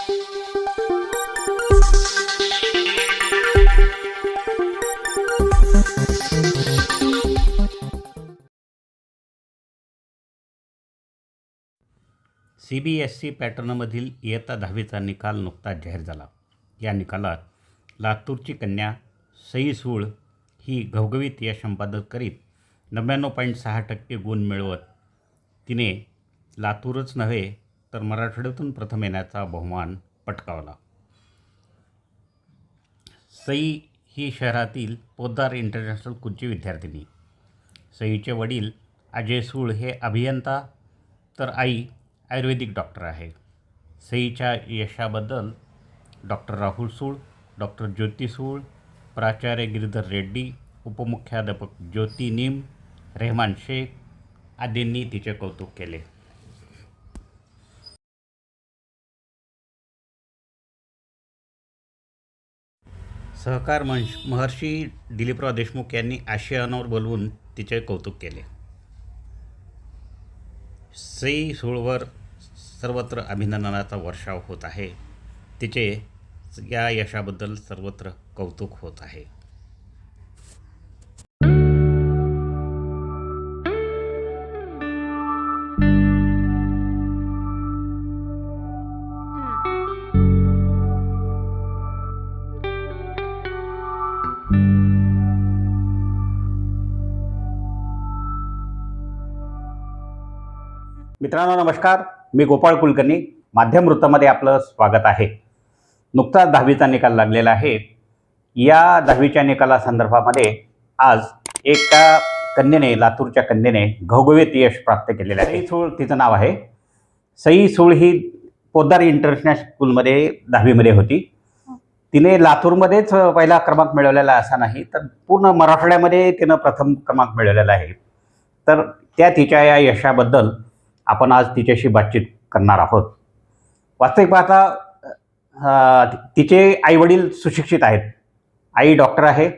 C B S C पॅटर्नमधील इयत्ता दहावीचा निकाल नुकताच जाहीर झाला. या निकालात लातूरची कन्या सई सूळ ही घवघवीत यश संपादन करीत नव्याण्णव पॉईंट सहा टक्के गुण मिळवत तिने लातूरच नव्हे तर मराठवाड्यातून प्रथम येण्याचा बहुमान पटकावला. सई ही शहरातील पोद्दार इंटरनॅशनल स्कूलची विद्यार्थिनी. सईचे वडील अजय सूळ हे अभियंता तर आई आयुर्वेदिक डॉक्टर आहे. सईच्या यशाबद्दल डॉक्टर राहुल सूळ डॉक्टर ज्योती सूळ प्राचार्य गिरीधर रेड्डी उपमुख्याध्यापक ज्योती नीम रेहमान शेख आदींनी तिचे कौतुक केले. सहकार मंच महर्षी दिलीपराव देशमुख यांनी आशियानावर बोलवून तिचे कौतुक केले. सई सुळवर सर्वत्र अभिनंदनाचा वर्षाव होत आहे. तिचे या यशाबद्दल सर्वत्र कौतुक होत आहे. मित्रांनो नमस्कार. मी गोपाळ कुलकर्णी. माध्यम वृत्तामध्ये आपलं स्वागत आहे. नुकताच दहावीचा निकाल लागलेला आहे. या दहावीच्या निकालासंदर्भामध्ये आज एका कन्येने लातूरच्या कन्येने घवघवीत यश प्राप्त केलेलं आहे. सई सूळ तिचं नाव आहे. सई सूळ ही पोद्दार इंटरनॅशनल स्कूलमध्ये दहावीमध्ये होती. तिने लातूरमध्येच पहिला क्रमांक मिळवलेला असा नाही तर पूर्ण मराठवाड्यामध्ये तिनं प्रथम क्रमांक मिळवलेला आहे. तर त्या तिच्या या यशाबद्दल आपण आज तिच्याशी बातचीत करणार आहोत. वास्तविक पाहता तिचे आईवडील सुशिक्षित आहेत. आई डॉक्टर आहे.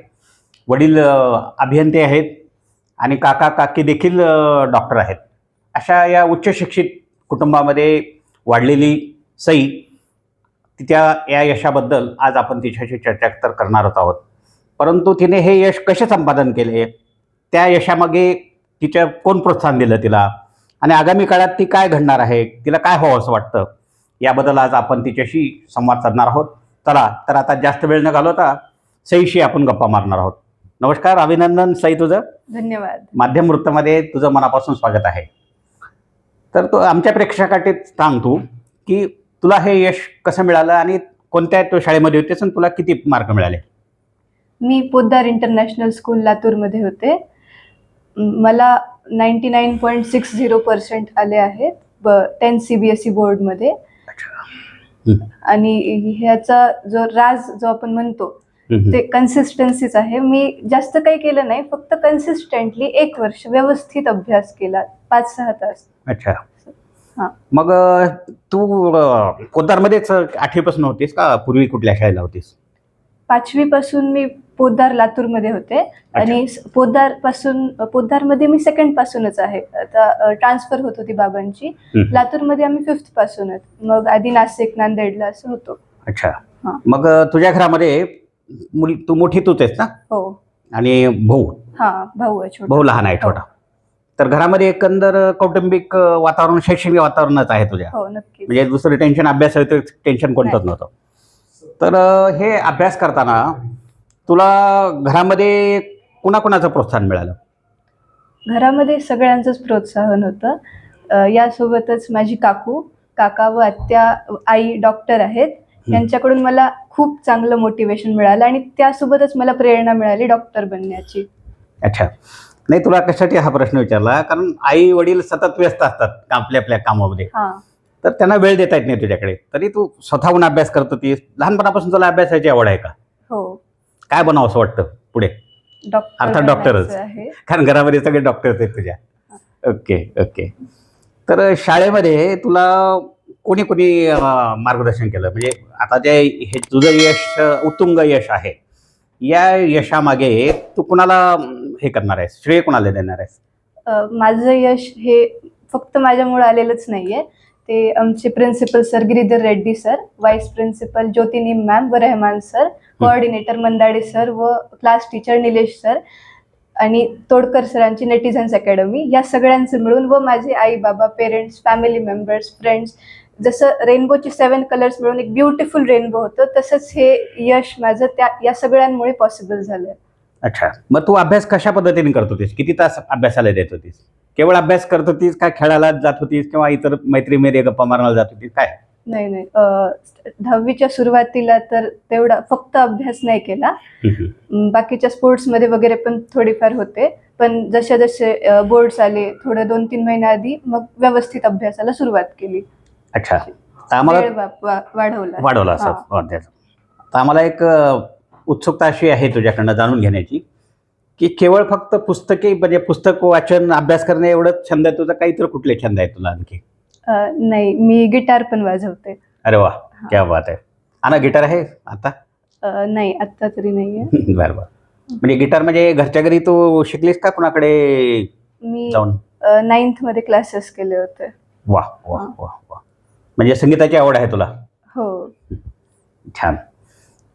वडील अभियंते आहेत. आणि काका काकी देखील डॉक्टर आहेत. अशा या उच्च शिक्षित कुटुंबामध्ये वाढलेली सई तिच्या या यशाबद्दल आज आपण तिच्याशी चर्चा तर करणारच आहोत. परंतु तिने हे यश कसे संपादन केले? त्या यशामागे तिच्या कोण प्रोत्साहन दिलं तिला? आणि आगामी काळात ती काय घडणार आहे तिला काय हवं असं वाटतं याबद्दल आज आपण तिच्याशी संवाद साधणार आहोत. चला तर आता जास्त वेळ न घालवता सईशी आपण गप्पा मारणार आहोत. नमस्कार अभिनंदन सई तुझं. धन्यवाद. माध्यम वृत्तामध्ये तुझं मनापासून स्वागत आहे. तर तू आमच्या प्रेक्षकासाठी सांग तू की तुला हे यश कसं मिळालं आणि कोणत्या तो शाळेमध्ये होतेस आणि तुला किती मार्क मिळाले? मी पोद्दार इंटरनॅशनल स्कूल लातूरमध्ये होते. मला ninety nine point six zero percent आले आहेत ब ten C B S E बोर्डमध्ये. आणि ह्याचा जो राज जो आपण म्हणतो ते कन्सिस्टन्सीच आहे. मी जास्त काही केलं नाही फक्त कन्सिस्टंटली एक वर्ष व्यवस्थित अभ्यास केला पाच सहा तास. अच्छा. हां. मग तू अ, पोद्दारमध्येच आठवीपासून होतीस का? पूर्वी कुठल्या शाळेला होतीस? पाचवीपासून मी पोद्दार लातूरमध्ये होते. आणि पोद्दारपासून पोद्दारमध्ये मी सेकंड पासूनच आहे. आता ट्रान्सफर होत होती बाबांची. हं. लातूरमध्ये आम्ही फिफ्थ पासूनच मग आधी नाशिक नांदेडला असं होतो. अच्छा. हां. मग तुझ्या घरामध्ये मुली तू मोठी तूच आहेस ना? हो. आणि भाऊ? हा भाऊ आहे छोटा. भाऊ लहान आहे छोटा. तर घरामध्ये एकंदर कौटुंबिक वातावरण शैक्षणिक वातावरणच आहे तुझ्या? हो नक्की म्हणजे दुसरं टेन्शन अभ्यास टेन्शन कोणतंच. नव्हतं. तर हे अभ्यास करताना तुला घरामध्ये कुणाकुणाचं प्रोत्साहन मिळालं? घरामध्ये सगळ्यांचंच प्रोत्साहन होतं. अ, यासोबतच माझी काकू काका व आत्या आई डॉक्टर आहेत. यांच्याकडून मला खूप चांगलं मोटिवेशन मिळालं आणि त्यासोबतच मला प्रेरणा मिळाली डॉक्टर बनण्याची. अच्छा. नाही तुला कशासाठी हा प्रश्न विचारला? कारण आई वडील सतत व्यस्त असतात आपल्या आपल्या कामामध्ये. हां. तर त्यांना वेळ देता येत नाही तुझ्याकडे. तरी तू स्वतःहून अभ्यास करत होतीस. लहानपणापासून तुला अभ्यासाची आवड आहे का? हो. काय बनावं असं वाटतं पुढे? डॉक्टर अर्थात डॉक्टरच. आहे. कारण घरामध्ये सगळे डॉक्टर्स आहेत तुझ्या. ओके ओके तर शाळेमध्ये तुला कोणी कोणी मार्गदर्शन केलं? म्हणजे आता जे हे तुझं यश उत्तुंग यश आहे या यशामागे तू कुणाला हे करणार आहेस? श्रेय कुणाला देणार आहेस? माझं यश हे फक्त माझ्यामुळे आलेलंच नाहीये. ते आमचे principal sir Giridhar Reddy sir vice principal ज्योतिनी ma'am व Rahman sir coordinator Mandade sir व क्लास टीचर निलेश सर आणि तोडकर सरांची नेटिझन्स अकॅडमी या सगळ्यांचं मिळून व माझे आई बाबा पेरेंट्स फॅमिली मेंबर्स फ्रेंड्स जसं रेनबोचे सेवन कलर्स मिळून एक ब्युटिफुल रेनबो होतं तसंच हे यश माझं त्या या सगळ्यांमुळे पॉसिबल झालं अच्छा. मग तू अभ्यास कशा पद्धतीने करत होतीस? किती तास अभ्यासाला देत होतीस? केवळ अभ्यास करत होतीस का खेळायला जात होतीस किंवा इतर मैत्रीमध्ये गप्पा मारण्याला जात होतीस? काय? नाही नाही. दहावीच्या सुरुवातीला तर तेवढा फक्त अभ्यास नाही केला. बाकीच्या स्पोर्ट्समध्ये वगैरे पण थोडीफार होते. पण जसे जसे बोर्ड्स आले थोडं दोन तीन महिन्याआधी मग व्यवस्थित अभ्यासाला सुरुवात केली. अच्छा. आम्हाला वाढवला. वाढवला आम्हाला एक उत्सुकता अशी आहे तुझ्याकडनं जाणून घेण्याची. की केवळ फक्त पुस्तके म्हणजे पुस्तक वाचन अभ्यास करणे एवढंच छंद आहे तुझा? काही तर कुठले छंद आहे तुला आणखी? नाही मी गिटार पण वाजवते. अरे वा क्या बात आहे. आणा गिटार आहे आता? अं, नाही आत्ता तरी नाहीये. बरं बरं. म्हणजे गिटार म्हणजे घरच्या घरी तू शिकलीस का कुणाकडे मी जाऊन? नाईन्थमध्ये क्लासेस केले होते. वा वा वा वा. म्हणजे संगीताची आवड आहे तुला? हो. छान.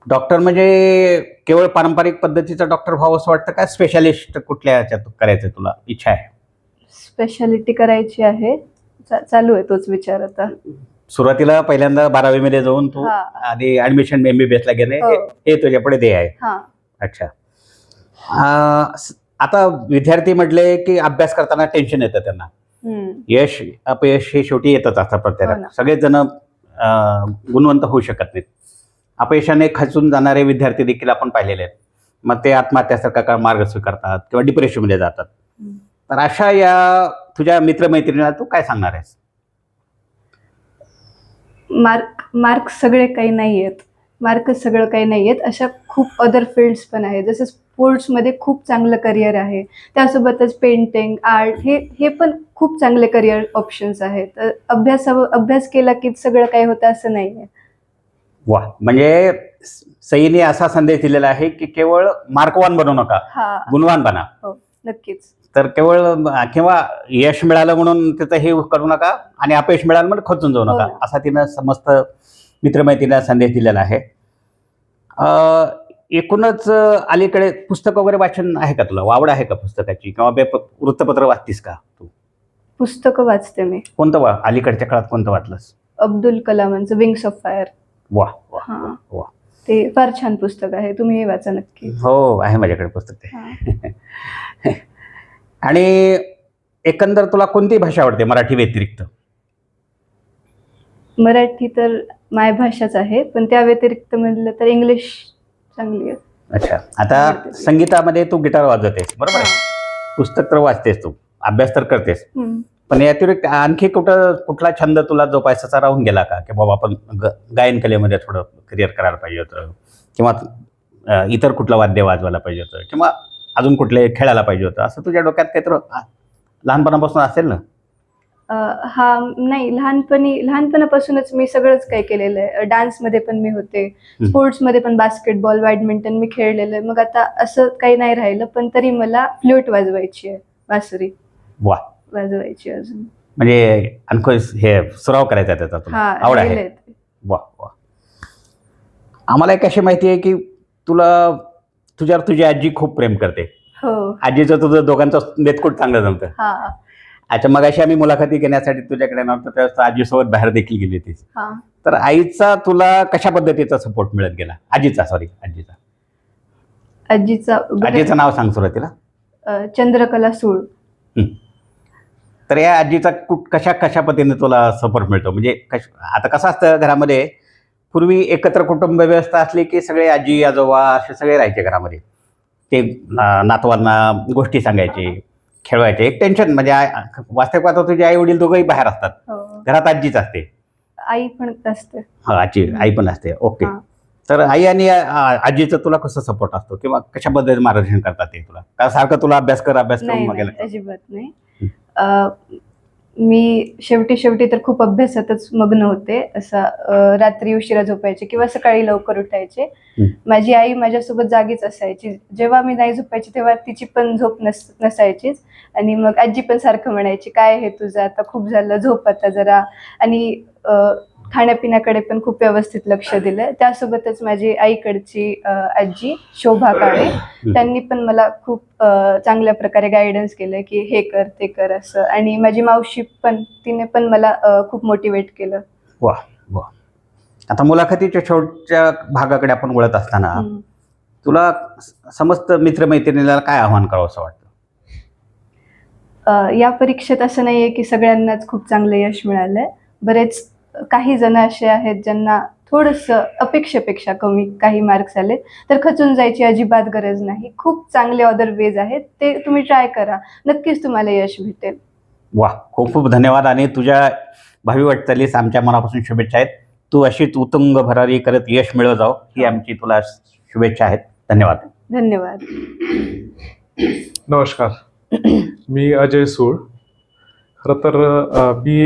डॉक्टर म्हणजे केवळ पारंपरिक पद्धतीचा डॉक्टर व्हावं असं वाटतं का? स्पेशालिस्ट कुठल्या ह्याच्यात करायचं तुला? इच्छा आहे. स्पेशालिटी करायची आहे. चा- चालू आहे तोच विचार आता. सुरुवातीला पहिल्यांदा बारावीमध्ये जाऊन तू हा. आधी ऍडमिशन एमबीबीएस ला घेणे हो. हे- हे तुझ्यापुढे ध्येय आहे. हा. अच्छा. स- आता विद्यार्थी म्हटले की अभ्यास करताना टेन्शन येतं त्यांना. हम्म. यश अपयश हे शेवटी येतच असतात हो प्रत्येकाला ना. सगळेच जण गुणवंत होऊ शकत नाहीत. अपयशाने खचून जाणारे विद्यार्थी देखील आपण पाहिलेले आहेत. मग ते आत्महत्यासारखा का मार्ग स्वीकारतात किंवा डिप्रेशनमध्ये जातात. तर अशा या तुझ्या मित्रमैत्रिणीला तू काय सांगणार आहेस? मार्क मार्क सगळे काही नाही आहेत मार्क सगळं काही नाही आहेत अशा खूप अदर फील्ड्स पण आहेत. जसं स्पोर्ट्समध्ये खूप चांगलं करिअर आहे. त्यासोबतच पेंटिंग आर्ट हे हे पण खूप चांगले करिअर ऑप्शन्स आहेत. अभ्यास अभ्यास केला की सगळं काही होतं असं नाही आहे वा म्हणजे सईने असा संदेश दिलेला आहे की केवळ मार्कवान बनू नका हा. गुणवान बना. हो नक्कीच. तर केवळ किंवा यश मिळालं म्हणून त्याचं हे करू नका आणि अपयश मिळालं म्हणून खचून जाऊ हो नका ना. असा तिनं समस्त मित्रमैत्रिणीला संदेश दिलेला आहे. अं, एकूणच अलीकडे पुस्तक वगैरे वाचन आहे का तुला? आवड आहे का पुस्तकाची? किंवा बे वृत्तपत्र वाचतीस का तू? पुस्तकं वाचते मी. कोणतं वा अलीकडच्या काळात कोणतं वाचलंस? अब्दुल कलामांचं विंग्स ऑफ फायर वा वा हा. वा. ते फार छान पुस्तक आहे. तुम्ही हे वाचा नक्की. हो आहे माझ्याकडे पुस्तक ते. आणि एकंदर तुला कोणती भाषा आवडते मराठी व्यतिरिक्त? मराठी तर मायभाषाच आहे पण त्या व्यतिरिक्त म्हणलं तर इंग्लिश चांगली आहे. अच्छा. आता. संगीतामध्ये तू गिटार वाजवतेस बरोबर आहे? पुस्तक तर वाचतेस तू अभ्यास तर करतेस. हम्म. पण या व्यतिरिक्त आणखी कुठं कुठला छंद तुला जोपासाचा राहून गेला का? की बाबा आपण ग गायन कलेमध्ये थोडं करिअर करायला पाहिजे होतं किंवा इतर कुठलं वाद्य वाजवायला पाहिजे होतं किंवा अजून कुठले खेळायला पाहिजे होतं असं तुझ्या डोक्यात काहीतरी लहानपणापासून असेल ना? हा नाही लहानपणी लहानपणापासूनच मी सगळंच काही केलेलं आहे. डान्समध्ये पण मी होते स्पोर्ट्समध्ये पण बास्केटबॉल बॅडमिंटन मी खेळलेलं आहे. मग आता असं काही नाही राहिलं पण तरी मला फ्ल्यूट वाजवायची आहे बासरी. वा वाजवायची अजून. म्हणजे आणखी हे सराव करायचा त्याचा तुला. हा आवड आहे. ते. वा वा. आम्हाला एक अशी माहिती आहे की तुला तुझ्यावर तुझी आजी खूप प्रेम करते. हो. आजीचं तुझं दोघांचं मेतकूट चांगलं जमतं. हा. अच्छा मग अशी आम्ही मुलाखती घेण्यासाठी तुझ्याकडे नव्हतं त्यावेळेस आजीसोबत बाहेर देखील गेली होतीस. हा. तर आईचा तुला कशा पद्धतीचा सपोर्ट मिळत गेला? आजीचा सॉरी आजीचा. आजीचा आजीचं नाव सांग सुरुवातीला. अं, चंद्रकला सूळ. तर या आजीचा कुठ कशा कशा पद्धतीने तुला सपोर्ट मिळतो? म्हणजे कश आता कसं असतं घरामध्ये पूर्वी एकत्र कुटुंब व्यवस्था असली की सगळे आजी आजोबा असे सगळे राहायचे घरामध्ये. ते नातवांना गोष्टी सांगायचे खेळवायचे. एक टेन्शन म्हणजे वास्तविक पाहता तुझे आई वडील दोघंही बाहेर असतात. हो. घरात आजीच असते. आई पण असते. हा आजी आई पण असते. ओके. तर आई आणि आजीचं तुला कसं सपोर्ट असतो? किंवा कशा पद्धतीने मार्गदर्शन करतात ते तुला? का सारखं तुला अभ्यास कर अभ्यास करून अजिबात नाही. मी शेवटी शेवटी तर खूप अभ्यासातच मग्न होते. असं रात्री उशिरा झोपायचे किंवा सकाळी लवकर उठायचे. माझी आई माझ्यासोबत जागीच असायची. जेव्हा मी नाही झोपायची तेव्हा तिची पण झोप नस नसायचीच. आणि मग आजी पण सारखं म्हणायची काय हे तुझं? आता खूप झालं झोप आता जरा. आणि खाण्यापिण्याकडे पण खूप व्यवस्थित लक्ष दिलं. त्यासोबतच माझी आईकडची आजी शोभा काळे त्यांनी पण मला खूप चांगल्या प्रकारे गायडन्स केलं की हे कर ते कर असं. आणि माझी मावशी पण तिने पण मला खूप मोटिवेट केलं. वा वा. आता मुलाखतीच्या शेवटच्या भागाकडे आपण वळत असताना. तुला समस्त मित्रमैत्रिणीला काय आव्हान करावं असं वाटतं? या परीक्षेत असं नाही आहे की सगळ्यांनाच खूप चांगलं यश मिळालंय. बरेच काही जण असे आहेत ज्यांना थोडंसं अपेक्षेपेक्षा कमी काही मार्क्स आले तर खचून जायची अजिबात गरज नाही. खूप चांगले अदर वेज आहेत ते तुम्ही ट्राय करा. नक्कीच तुम्हाला यश भेटेल. वा खूप खूप धन्यवाद आणि तुझ्या भावी वाटचालीस आमच्या मनापासून शुभेच्छा आहेत. तू अशीच उतुंग भरारी करत यश मिळव जाव ही. आमची तुला शुभेच्छा आहेत. धन्यवाद. धन्यवाद. नमस्कार. मी अजय सूळ. खरं तर मी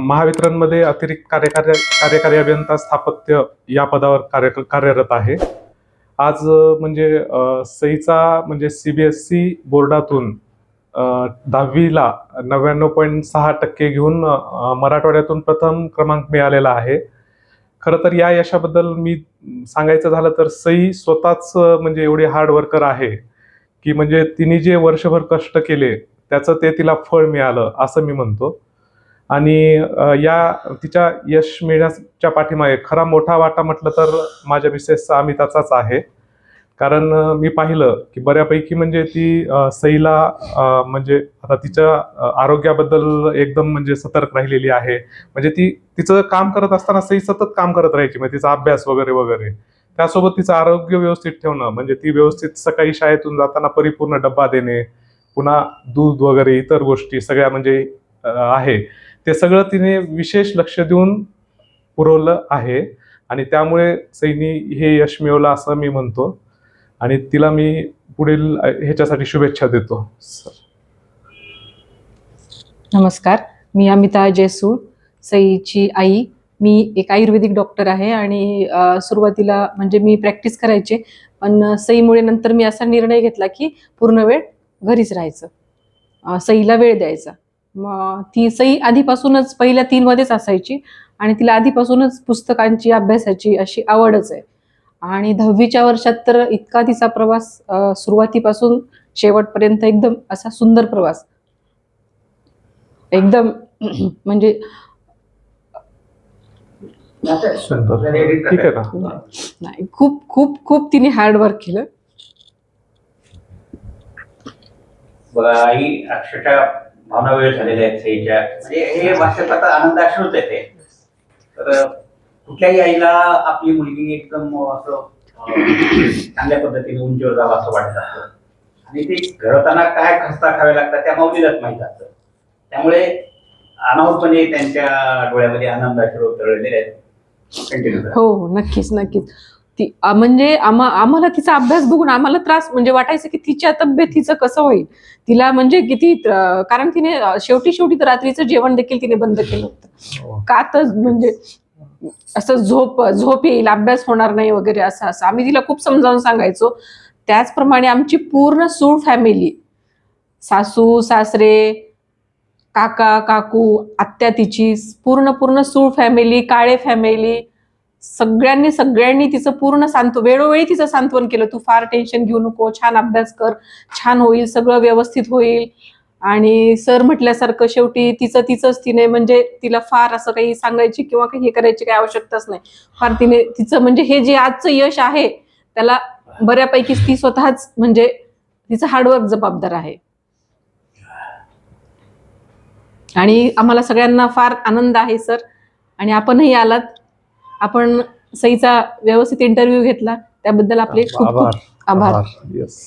महावितरणमध्ये अतिरिक्त कार्यकारी कार्यकारी अभियंता स्थापत्य या पदावर कार्य कार्यरत आहे. आज म्हणजे सईचा म्हणजे सी बी एस सी बोर्डातून दहावीला नव्याण्णव पॉईंट सहा टक्के घेऊन मराठवाड्यातून प्रथम क्रमांक मिळालेला आहे. खरं तर या यशाबद्दल मी सांगायचं झालं तर सई स्वतःच म्हणजे एवढी हार्ड वर्कर आहे की म्हणजे तिने जे वर्षभर कष्ट केले त्याचं ते तिला फळ मिळालं असं मी म्हणतो. आणि या तिच्या यश मिळण्याच्या पाठीमागे खरा मोठा वाटा म्हटलं तर माझ्या मिसेसचा अमिताचाच आहे. कारण मी पाहिलं की बऱ्यापैकी म्हणजे ती सईला म्हणजे आता तिच्या आरोग्याबद्दल एकदम म्हणजे सतर्क राहिलेली आहे. म्हणजे ती तिचं काम करत असताना सई सतत काम करत राहायची म्हणजे तिचा अभ्यास वगैरे वगैरे. त्यासोबत तिचं आरोग्य व्यवस्थित ठेवणं म्हणजे ती व्यवस्थित सकाळी शाळेतून जाताना परिपूर्ण डब्बा देणे पुन्हा दूध वगैरे इतर गोष्टी सगळ्या म्हणजे आहे. ते सगळं तिने विशेष लक्ष देऊन पुरवलं आहे. आणि त्यामुळे सैनी हे यश मिळवलं असं मी म्हणतो. आणि तिला मी पुढील ह्याच्यासाठी शुभेच्छा देतो नमस्कार. मी अमिता जयसूळ सईची आई. मी एक आयुर्वेदिक डॉक्टर आहे आणि सुरुवातीला म्हणजे मी प्रॅक्टिस करायचे पण सईमुळे नंतर मी असा निर्णय घेतला की पूर्ण वेळ घरीच राहायचं. सईला वेळ द्यायचा. मग ती सई आधीपासूनच पहिल्या तीनमध्येच असायची आणि तिला आधीपासूनच पुस्तकांची अभ्यासाची अशी आवडच आहे. आणि दहावीच्या वर्षात तर इतका तिचा प्रवास सुरुवातीपासून शेवटपर्यंत एकदम असा सुंदर प्रवास. एकदम म्हणजे ठीक आहे ना नाही खूप खूप खूप तिने हार्डवर्क केलं. बघा आई अक्षरशः भावना वेळ झालेल्या आहेत सईच्या. म्हणजे हे वाचतात आता आनंद येते तर कुठल्याही आईला आपली मुलगी एकदम असं चांगल्या पद्धतीने उंचीवर जावं असं वाटत असतं. आणि ते घडवताना काय खस्ता खावे लागतात त्या माऊलीलाच माहीत असतं. त्यामुळे अनाहूतपणे त्यांच्या डोळ्यामध्ये आनंद अश्रू उतरलेले आहेत. कंटिन्यू हो नक्कीच नक्कीच. ती म्हणजे आम्हा आम्हाला तिचा अभ्यास बघून आम्हाला त्रास म्हणजे वाटायचं की तिच्या तब्येतीचं कसं होईल? तिला म्हणजे किती कारण तिने शेवटी शेवटी तर रात्रीचं जेवण देखील तिने बंद केलं होतं. का तर म्हणजे असं झोप झोप येईल अभ्यास होणार नाही वगैरे असं असं. आम्ही तिला खूप समजावून सांगायचो. त्याचप्रमाणे आमची पूर्ण सूळ फॅमिली सासू सासरे काका काकू आत्या तिची पूर्ण पूर्ण सूळ फॅमिली काळे फॅमिली सगळ्यांनी सगळ्यांनी तिचं पूर्ण सांत्व वेळोवेळी तिचं सांत्वन केलं. तू फार टेन्शन घेऊ नको छान अभ्यास कर छान होईल सगळं व्यवस्थित होईल. आणि सर म्हटल्यासारखं शेवटी तिचं तिचंच तिने म्हणजे तिला फार असं काही सांगायची किंवा काही हे करायची काही आवश्यकताच नाही. फार तिने तिचं म्हणजे हे जे आजचं यश आहे त्याला बऱ्यापैकी ती स्वतःच म्हणजे तिचं हार्डवर्क जबाबदार आहे. आणि आम्हाला सगळ्यांना फार आनंद आहे सर. आणि आपणही आलात. आपण सईचा व्यवस्थित इंटरव्ह्यू घेतला. त्याबद्दल आपले खूप खूप आभार. येस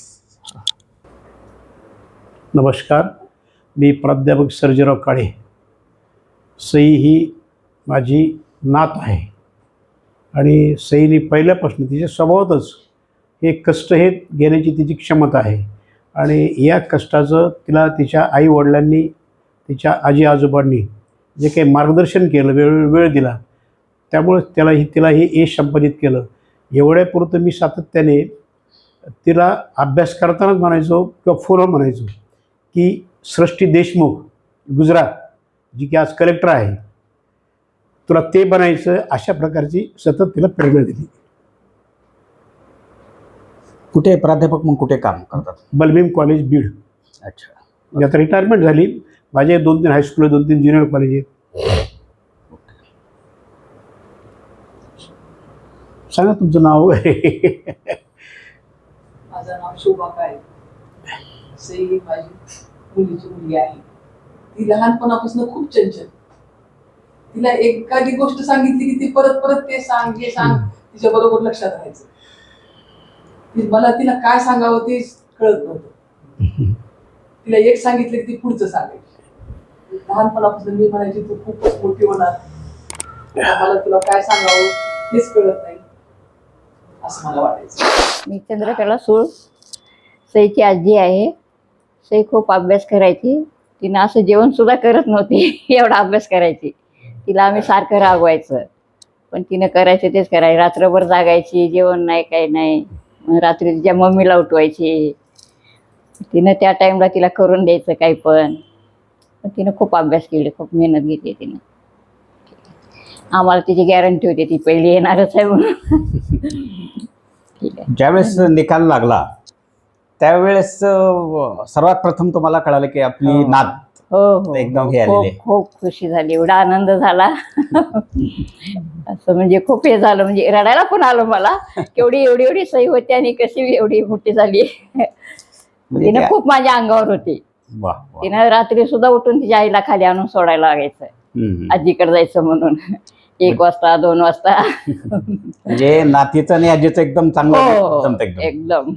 नमस्कार. मी प्राध्यापक सर्जेराव काळे. सई ही माझी नात आहे. आणि सईने पहिल्यापासून तिच्या स्वभावातच हे कष्ट हे घेण्याची तिची क्षमता आहे. आणि या कष्टाचं तिला तिच्या आईवडिलांनी तिच्या आजी आजोबांनी जे काही मार्गदर्शन केलं वेळ वेळ दिला त्यामुळे त्याला ही तिला हे यश संपादित केलं. एवढ्यापुरतं मी सातत्याने तिला अभ्यास करतानाच म्हणायचो किंवा फोनवर म्हणायचो की सृष्टी देशमुख गुजरात जी की आज कलेक्टर आहे तुला ते बनायचं अशा प्रकारची सतत तिला प्रेरणा दिली. कुठे प्राध्यापक मग कुठे काम करतात? बलभीम कॉलेज बीड. अच्छा. आता रिटायरमेंट झाली. माझे दोन तीन हायस्कूल दोन तीन ज्युनियर कॉलेज आहेत. सांगा तुमचं नाव माझं नाव शोभा काळे. माझी मुलीची मुलगी आहे. ती लहानपणापासून खूप चंचल. तिला एखादी गोष्ट सांगितली की ती परत परत ते सांग हे सांग तिच्या बरोबर लक्षात राहायचं. मला तिला काय सांगावं ते कळत नव्हतं. तिला एक सांगितलं की ती पुढचं सांगायची. लहानपणापासून मी म्हणायची तू खूपच मोठी होणार. मला तुला काय सांगावं हेच कळत नाही. असं मला वाटायचं. मी चंद्रकला सूळ. सईची आजी आहे. सई खूप अभ्यास करायची. तिनं असं जेवण सुद्धा करत नव्हती. एवढा अभ्यास करायची. तिला आम्ही सारखं रागवायचं. पण तिनं करायचं तेच करायचं. रात्रभर जागायची. जेवण नाही काही नाही. रात्री तिच्या मम्मीला उठवायची. तिनं त्या टाईमला तिला करून द्यायचं काही पण. पण तिनं खूप अभ्यास केली. खूप मेहनत घेतली तिनं. आम्हाला तिची गॅरंटी होती ती पहिली येणारच आहे म्हणून ठीक आहे ज्यावेळेस निकाल लागला त्यावेळेस सर्वात प्रथम तुम्हाला कळालं की आपली हो. नात हो हो एकदम हे आलेले. खूप खूप खुशी झाली एवढा आनंद झाला असं म्हणजे खूप हे झालं म्हणजे रडायला पण आलं मला केवढी एवढी एवढी सही होती आणि कशी एवढी मोठी झाली म्हणजे तिनं त्या- खूप माझ्या अंगावर होती वा, वा. तिनं रात्री सुद्धा उठून तिच्या आईला खाली आणून सोडायला लागायचं हम्म. आजीकडे जायचं म्हणून एक वाजता दोन वाजता. म्हणजे नातीचं आणि आजीचं एकदम चांगलं हो जमतं एकदम. एकदम.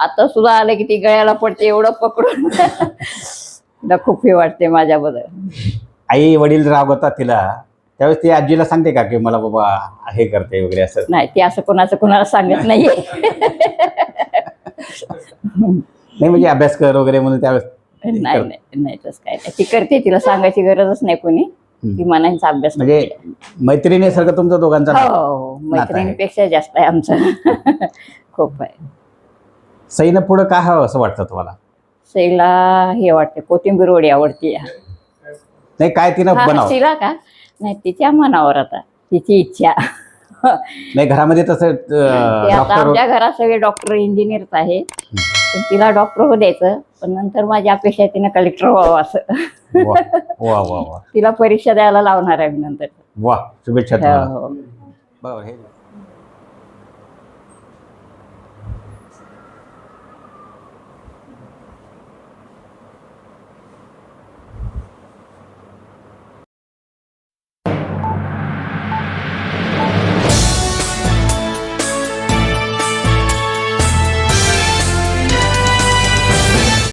आता सुद्धा आले की ती गळ्याला पडते एवढं पकडून. तिला खूप हे वाटते माझ्याबद्दल. आई वडील रागवतात तिला. त्यावेळेस ती आजीला सांगते का की मला बाबा हे करते वगैरे असं? नाही ती असं कोणाचं कोणाला सांगत नाहीये. नाही म्हणजे अभ्यास कर वगैरे म्हणून त्यावेळेस नाही नाही नाही तसं काय नाही. ती करते तिला सांगायची गरजच नाही कोणी. ती मनांचा अभ्यास म्हणजे. मैत्रिणीसारखं तुमचं दोघांचा हो. हो मैत्रिणीपेक्षा जास्त आहे आमचं. खूप आहे. सईनं पुढं काय हवं असं वाटतं तुम्हाला? सईला हे वाटते कोथिंबीर वडी आवडते. नाही काय तिनं हा, बनाव? तिला का? नाही तिच्या मनावर आता. तिची इच्छा. नाही घरामध्ये तसं ते आता डॉक्टर आमच्या घरात सगळे डॉक्टर इंजिनियरच आहे पण तिला डॉक्टर हो द्यायचं. पण नंतर माझी अपेक्षा आहे तिनं कलेक्टर व्हावं असं. वा वा वा वा. तिला परीक्षा द्यायला लावणार आहे मी नंतर. वा शुभेच्छा तुम्हाला. हो हे